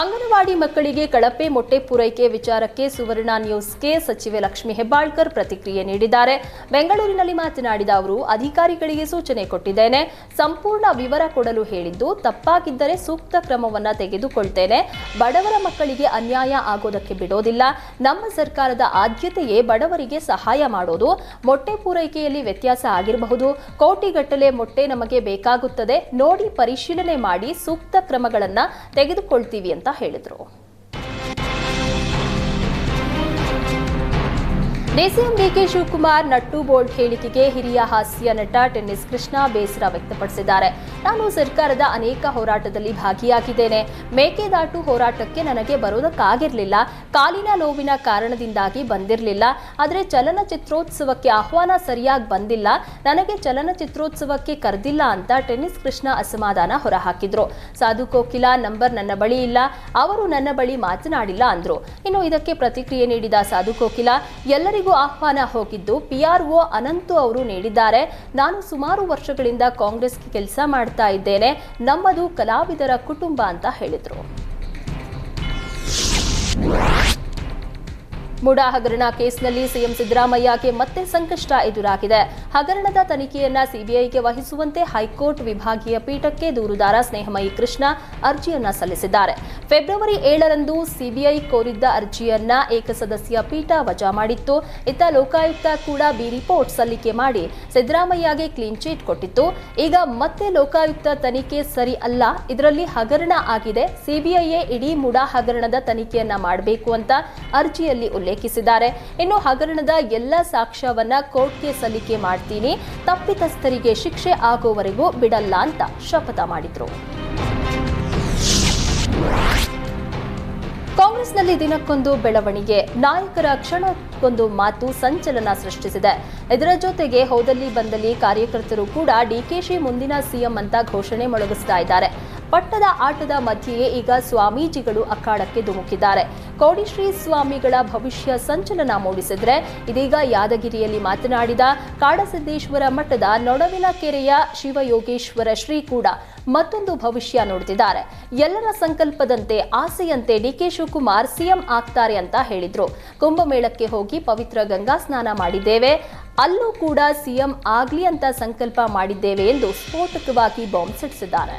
ಅಂಗನವಾಡಿ ಮಕ್ಕಳಿಗೆ ಕಳಪೆ ಮೊಟ್ಟೆ ಪೂರೈಕೆ ವಿಚಾರಕ್ಕೆ ಸುವರ್ಣ ನ್ಯೂಸ್ಗೆ ಸಚಿವೆ ಲಕ್ಷ್ಮಿ ಹೆಬ್ಬಾಳ್ಕರ್ ಪ್ರತಿಕ್ರಿಯೆ ನೀಡಿದ್ದಾರೆ. ಬೆಂಗಳೂರಿನಲ್ಲಿ ಮಾತನಾಡಿದ ಅವರು, ಅಧಿಕಾರಿಗಳಿಗೆ ಸೂಚನೆ ಕೊಟ್ಟಿದ್ದೇನೆ. ಸಂಪೂರ್ಣ ವಿವರ ಕೊಡಲು ಹೇಳಿದ್ದು, ತಪ್ಪಾಗಿದ್ದರೆ ಸೂಕ್ತ ಕ್ರಮವನ್ನು ತೆಗೆದುಕೊಳ್ತೇನೆ. ಬಡವರ ಮಕ್ಕಳಿಗೆ ಅನ್ಯಾಯ ಆಗೋದಕ್ಕೆ ಬಿಡೋದಿಲ್ಲ. ನಮ್ಮ ಸರ್ಕಾರದ ಆದ್ಯತೆಯೇ ಬಡವರಿಗೆ ಸಹಾಯ ಮಾಡೋದು. ಮೊಟ್ಟೆ ಪೂರೈಕೆಯಲ್ಲಿ ವ್ಯತ್ಯಾಸ ಆಗಿರಬಹುದು. ಕೋಟಿಗಟ್ಟಲೆ ಮೊಟ್ಟೆ ನಮಗೆ ಬೇಕಾಗುತ್ತದೆ. ನೋಡಿ ಪರಿಶೀಲನೆ ಮಾಡಿ ಸೂಕ್ತ ಕ್ರಮಗಳನ್ನು ತೆಗೆದುಕೊಳ್ತೀವಿ ಅಂತ ಹೇಳಿದರು. DCM DK Shivakumar nut bolt ಹೇಳಿಕೆಗೆ ಹಿರಿಯ ಹಾಸ್ಯ ನಟ ಟೆನ್ನಿಸ್ ಕೃಷ್ಣ ಬೇಸರ ವ್ಯಕ್ತಪಡಿಸಿದ್ದಾರೆ. ನಾನು ಸರ್ಕಾರದ ಅನೇಕ ಹೋರಾಟದಲ್ಲಿ ಭಾಗಿಯಾಗಿದ್ದೇನೆ. ಮೇಕೆದಾಟು ಹೋರಾಟಕ್ಕೆ ನನಗೆ ಬರೋದಕ್ಕಾಗಿರಲಿಲ್ಲ ಕಾಲಿನ ನೋವಿನ ಕಾರಣದಿಂದಾಗಿ ಬಂದಿರಲಿಲ್ಲ. ಆದರೆ ಚಲನಚಿತ್ರೋತ್ಸವಕ್ಕೆ ಆಹ್ವಾನ ಸರಿಯಾಗಿ ಬಂದಿಲ್ಲ. ನನಗೆ ಚಲನಚಿತ್ರೋತ್ಸವಕ್ಕೆ ಕರೆದಿಲ್ಲ ಅಂತ ಟೆನ್ನಿಸ್ ಕೃಷ್ಣ ಅಸಮಾಧಾನ ಹೊರಹಾಕಿದ್ರು. ಸಾಧು ಕೋಕಿಲ ನಂಬರ್ ನನ್ನ ಬಳಿ ಇಲ್ಲ. ಅವರು ನನ್ನ ಬಳಿ ಮಾತನಾಡಿಲ್ಲ ಅಂದ್ರು. ಇನ್ನು ಇದಕ್ಕೆ ಪ್ರತಿಕ್ರಿಯೆ ನೀಡಿದ ಸಾಧು ಕೋಕಿಲ, ಎಲ್ಲರಿಗೂ ಆಹ್ವಾನ ಹೋಗಿದ್ದು ಪಿಆರ್ಒ ಅನಂತು ಅವರು ನೀಡಿದ್ದಾರೆ. ನಾನು ಸುಮಾರು ವರ್ಷಗಳಿಂದ ಕಾಂಗ್ರೆಸ್ಗೆ ಕೆಲಸ ಮಾಡ್ತಾ ಇದ್ದೇನೆ. ನಮ್ಮದು ಕಲಾವಿದರ ಕುಟುಂಬ ಅಂತ ಹೇಳಿದ್ರು. ಮುಡಾ ಹಗರಣ ಕೇಸ್ನಲ್ಲಿ ಸಿಎಂ ಸಿದ್ದರಾಮಯ್ಯಗೆ ಮತ್ತೆ ಸಂಕಷ್ಟ ಎದುರಾಗಿದೆ. ಹಗರಣದ ತನಿಖೆಯನ್ನ ಸಿಬಿಐಗೆ ವಹಿಸುವಂತೆ ಹೈಕೋರ್ಟ್ ವಿಭಾಗೀಯ ಪೀಠಕ್ಕೆ ದೂರುದಾರ ಸ್ನೇಹಮಯಿ ಕೃಷ್ಣ ಅರ್ಜಿಯನ್ನ ಸಲ್ಲಿಸಿದ್ದಾರೆ. ಫೆಬ್ರವರಿ ಏಳರಂದು ಸಿಬಿಐ ಕೋರಿದ್ದ ಅರ್ಜಿಯನ್ನ ಏಕಸದಸ್ಯ ಪೀಠ ವಜಾ ಮಾಡಿತ್ತು. ಇತ್ತ ಲೋಕಾಯುಕ್ತ ಕೂಡ ಬಿ ರಿಪೋರ್ಟ್ ಸಲ್ಲಿಕೆ ಮಾಡಿ ಸಿದ್ದರಾಮಯ್ಯಗೆ ಕ್ಲೀನ್ ಚೀಟ್ ಕೊಟ್ಟಿತ್ತು. ಈಗ ಮತ್ತೆ ಲೋಕಾಯುಕ್ತ ತನಿಖೆ ಸರಿ ಅಲ್ಲ, ಇದರಲ್ಲಿ ಹಗರಣ ಆಗಿದೆ. ಸಿಬಿಐಯೇ ಇಡೀ ಮುಡಾ ಹಗರಣದ ತನಿಖೆಯನ್ನ ಮಾಡಬೇಕು ಅಂತ ಅರ್ಜಿಯಲ್ಲಿ ಉಲ್ಲೇಖಿಸಿದ್ದಾರೆ. ಇನ್ನು ಹಗರಣದ ಎಲ್ಲ ಸಾಕ್ಷ್ಯವನ್ನ ಕೋರ್ಟ್ಗೆ ಸಲ್ಲಿಕೆ ಮಾಡ್ತೀನಿ. ತಪ್ಪಿತಸ್ಥರಿಗೆ ಶಿಕ್ಷೆ ಆಗೋವರೆಗೂ ಬಿಡಲ್ಲ ಅಂತ ಶಪಥ ಮಾಡಿದ್ರು. ಕಾಂಗ್ರೆಸ್ನಲ್ಲಿ ದಿನಕ್ಕೊಂದು ಬೆಳವಣಿಗೆ. ನಾಯಕರ ಕ್ಷಣಕ್ಕೊಂದು ಮಾತು ಸಂಚಲನ ಸೃಷ್ಟಿಸಿದೆ. ಇದರ ಜೊತೆಗೆ ಹೋದಲ್ಲಿ ಬಂದಲ್ಲಿ ಕಾರ್ಯಕರ್ತರು ಕೂಡ ಡಿಕೆಶಿ ಮುಂದಿನ ಸಿಎಂ ಅಂತ ಘೋಷಣೆ ಮೊಳಗಿಸ್ತಾ ಇದ್ದಾರೆ. ಪಟ್ಟದ ಆಟದ ಮಧ್ಯೆಯೇ ಈಗ ಸ್ವಾಮೀಜಿಗಳು ಅಖಾಡಕ್ಕೆ ಧುಮುಕಿದ್ದಾರೆ. ಕೋಡಿಶ್ರೀ ಸ್ವಾಮಿಗಳ ಭವಿಷ್ಯ ಸಂಚಲನ ಮೂಡಿಸಿದ್ರೆ ಇದೀಗ ಯಾದಗಿರಿಯಲ್ಲಿ ಮಾತನಾಡಿದ ಕಾಡಸಿದ್ದೇಶ್ವರ ಮಠದ ನೊಡವಿನ ಕೆರೆಯ ಶಿವಯೋಗೇಶ್ವರ ಶ್ರೀ ಕೂಡ ಮತ್ತೊಂದು ಭವಿಷ್ಯ ನೋಡುತ್ತಿದ್ದಾರೆ ಎಲ್ಲರ ಸಂಕಲ್ಪದಂತೆ, ಆಸೆಯಂತೆ ಡಿಕೆ ಶಿವಕುಮಾರ್ ಸಿಎಂ ಆಗ್ತಾರೆ ಅಂತ ಹೇಳಿದ್ರು. ಕುಂಭಮೇಳಕ್ಕೆ ಹೋಗಿ ಪವಿತ್ರ ಗಂಗಾ ಸ್ನಾನ ಮಾಡಿದ್ದೇವೆ. ಅಲ್ಲೂ ಕೂಡ ಸಿಎಂ ಆಗ್ಲಿ ಅಂತ ಸಂಕಲ್ಪ ಮಾಡಿದ್ದೇವೆ ಎಂದು ಸ್ಫೋಟಕವಾಗಿ ಬಾಂಬ್ ಸಿಡಿಸಿದ್ದಾರೆ.